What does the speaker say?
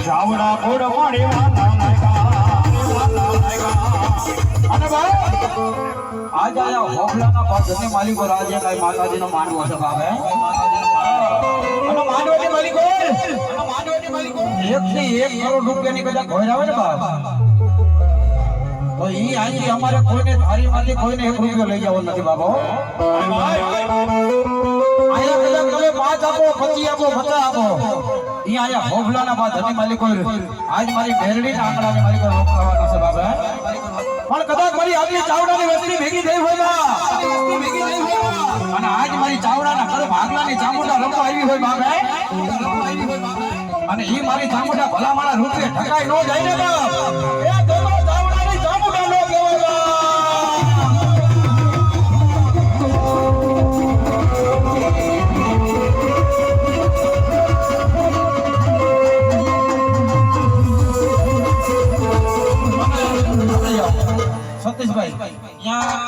ચાવડા ગોળ મળી વાલા લાગ્યા વાલા લાગ્યા અને ભાઈ આજે આયા હોફલાના પાછળની માલિકો રાજ્ય કઈ માતાજીનો માંડવો છે બાપે અને માંડવની માલિકો અને માંડવની માલિકો એક થી એક કરોડ રૂપિયાની કદાચ ઘોર આવે ને બાપ તો ઈ અહીંથી અમારે કોઈને થાળીમાંથી કોઈને એક રૂપિયો લઈ જવો નથી બાબો અહીંયા કદાચ તમે પાંચ આપો પચી આપો પચાસ આપો અહીંયા હોફલાના બાદ ધની માલિકો આજ મારી મેરડી ના આંકડાની માલિકો રોક છે બાબા પણ કદાચ મારી આગલી ચાવડાની વસ્તી ભેગી થઈ હોય. અને આજ મારી ચાવડાના ઘર ભાગલાની ચામુંડા રમવા આવી હોય બાબા અને ઈ મારી ચામુંડા ભલા મારા રૂપે ઠકાઈ નો જાય ને, બાપ. સતીશભાઈ ત્યાં